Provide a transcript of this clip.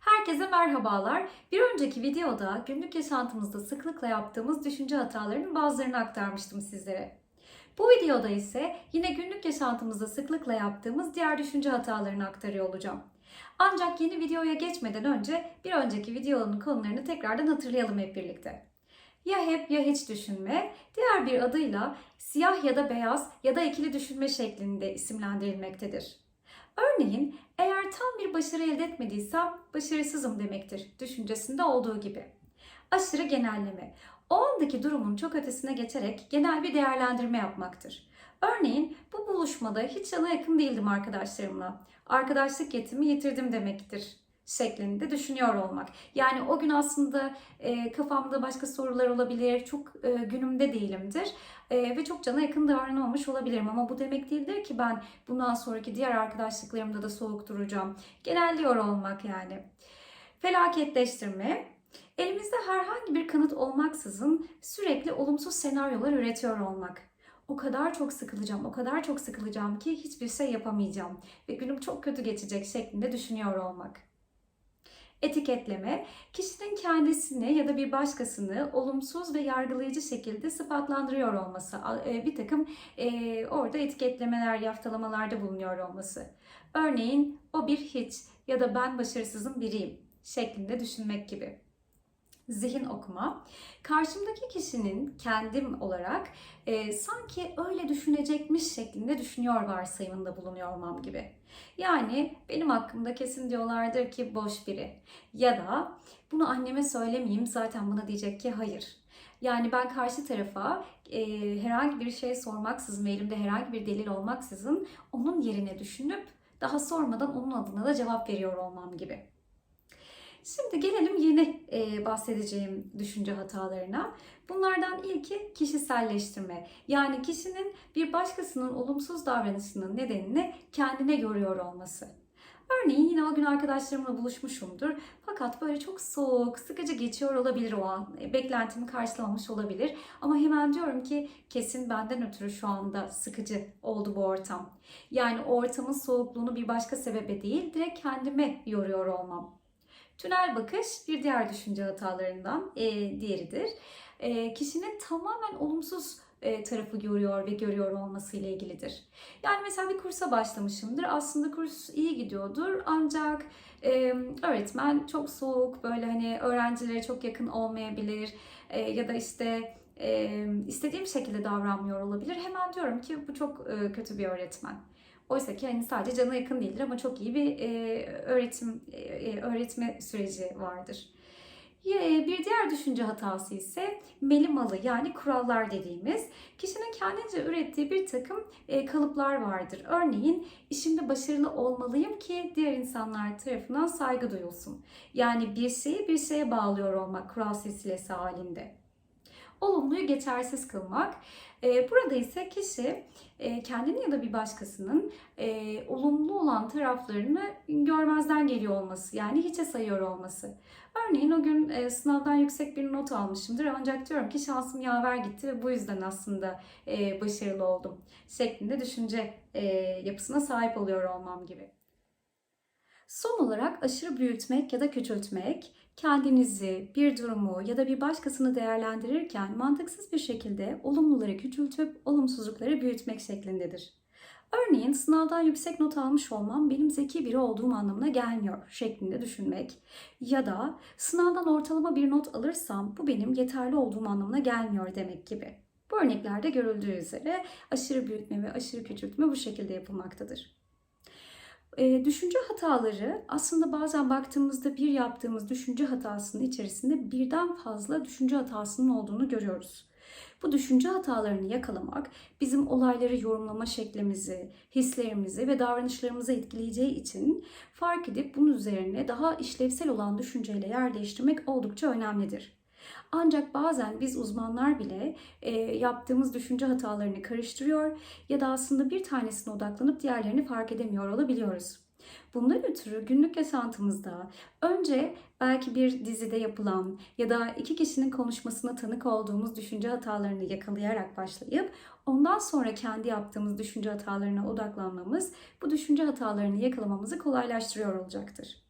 Herkese merhabalar. Bir önceki videoda günlük yaşantımızda sıklıkla yaptığımız düşünce hatalarının bazılarını aktarmıştım sizlere. Bu videoda ise yine günlük yaşantımızda sıklıkla yaptığımız diğer düşünce hatalarını aktarıyor olacağım. Ancak yeni videoya geçmeden önce bir önceki videonun konularını tekrardan hatırlayalım hep birlikte. Ya hep ya hiç düşünme, diğer bir adıyla siyah ya da beyaz ya da ikili düşünme şeklinde isimlendirilmektedir. Örneğin eğer tam bir başarı elde etmediysem başarısızım demektir düşüncesinde olduğu gibi. Aşırı genelleme. O andaki durumun çok ötesine geçerek genel bir değerlendirme yapmaktır. Örneğin bu buluşmada hiç yana yakın değildim arkadaşlarımla. Arkadaşlık yetimi yitirdim demektir şeklinde düşünüyor olmak. Yani o gün aslında e, kafamda başka sorular olabilir, çok e, günümde değilimdir e, ve çok cana yakın davranamamış olabilirim. Ama bu demek değildir ki ben bundan sonraki diğer arkadaşlıklarımda da soğuk duracağım. Genelliyor olmak yani. Felaketleştirme. Elimizde herhangi bir kanıt olmaksızın sürekli olumsuz senaryolar üretiyor olmak. O kadar çok sıkılacağım, o kadar çok sıkılacağım ki hiçbir şey yapamayacağım ve günüm çok kötü geçecek şeklinde düşünüyor olmak. Etiketleme, kişinin kendisini ya da bir başkasını olumsuz ve yargılayıcı şekilde sıfatlandırıyor olması, e, bir takım e, orada etiketlemeler, yaftalamalarda bulunuyor olması. Örneğin o bir hiç ya da ben başarısızın biriyim şeklinde düşünmek gibi. Zihin okuma, karşımdaki kişinin kendim olarak e, sanki öyle düşünecekmiş şeklinde düşünüyor varsayımında bulunuyor olmam gibi. Yani benim hakkımda kesin diyorlardır ki boş biri. Ya da bunu anneme söylemeyeyim zaten bana diyecek ki hayır. Yani ben karşı tarafa e, herhangi bir şey sormaksızın ve elimde herhangi bir delil olmaksızın onun yerine düşünüp daha sormadan onun adına da cevap veriyor olmam gibi. Şimdi gelelim yeni e, bahsedeceğim düşünce hatalarına. Bunlardan ilki kişiselleştirme. Yani kişinin bir başkasının olumsuz davranışının nedenini kendine yoruyor olması. Örneğin yine o gün arkadaşlarımla buluşmuşumdur. Fakat böyle çok soğuk, sıkıcı geçiyor olabilir o an. E, Beklentimi karşılamamış olabilir. Ama hemen diyorum ki kesin benden ötürü şu anda sıkıcı oldu bu ortam. Yani ortamın soğukluğunu bir başka sebebe değil, direkt kendime yoruyor olmam. Tünel bakış bir diğer düşünce hatalarından e, diğeridir. E, kişinin tamamen olumsuz e, tarafı görüyor ve görüyor olması ile ilgilidir. Yani mesela bir kursa başlamışımdır. Aslında kurs iyi gidiyordur ancak e, öğretmen çok soğuk, böyle hani öğrencilere çok yakın olmayabilir e, ya da işte e, istediğim şekilde davranmıyor olabilir. Hemen diyorum ki bu çok e, kötü bir öğretmen. Oysa ki hani sadece cana yakın değildir ama çok iyi bir e, öğretim e, öğretme süreci vardır. E, bir diğer düşünce hatası ise melimalı yani kurallar dediğimiz kişinin kendince ürettiği bir takım e, kalıplar vardır. Örneğin işimde başarılı olmalıyım ki diğer insanlar tarafından saygı duyulsun. Yani bir şeyi bir şeye bağlıyor olmak kural silsilesi halinde olumluyu geçersiz kılmak. Ee, burada ise kişi e, kendini ya da bir başkasının e, olumlu olan taraflarını görmezden geliyor olması yani hiçe sayıyor olması. Örneğin o gün e, sınavdan yüksek bir not almışımdır ancak diyorum ki şansım yaver gitti ve bu yüzden aslında başarılı oldum şeklinde düşünce yapısına sahip oluyor olmam gibi. Son olarak aşırı büyütmek ya da küçültmek, kendinizi, bir durumu ya da bir başkasını değerlendirirken mantıksız bir şekilde olumluları küçültüp olumsuzlukları büyütmek şeklindedir. Örneğin sınavdan yüksek not almış olmam benim zeki biri olduğum anlamına gelmiyor şeklinde düşünmek ya da sınavdan ortalama bir not alırsam bu benim yeterli olduğum anlamına gelmiyor demek gibi. Bu örneklerde görüldüğü üzere aşırı büyütme ve aşırı küçültme bu şekilde yapılmaktadır. E, düşünce hataları aslında bazen baktığımızda bir yaptığımız düşünce hatasının içerisinde birden fazla düşünce hatasının olduğunu görüyoruz. Bu düşünce hatalarını yakalamak bizim olayları yorumlama şeklimizi, hislerimizi ve davranışlarımızı etkileyeceği için fark edip bunun üzerine daha işlevsel olan düşünceyle yer değiştirmek oldukça önemlidir. Ancak bazen biz uzmanlar bile e, yaptığımız düşünce hatalarını karıştırıyor ya da aslında bir tanesine odaklanıp diğerlerini fark edemiyor olabiliyoruz. Bundan ötürü günlük yaşantımızda önce belki bir dizide yapılan ya da iki kişinin konuşmasına tanık olduğumuz düşünce hatalarını yakalayarak başlayıp ondan sonra kendi yaptığımız düşünce hatalarına odaklanmamız bu düşünce hatalarını yakalamamızı kolaylaştırıyor olacaktır.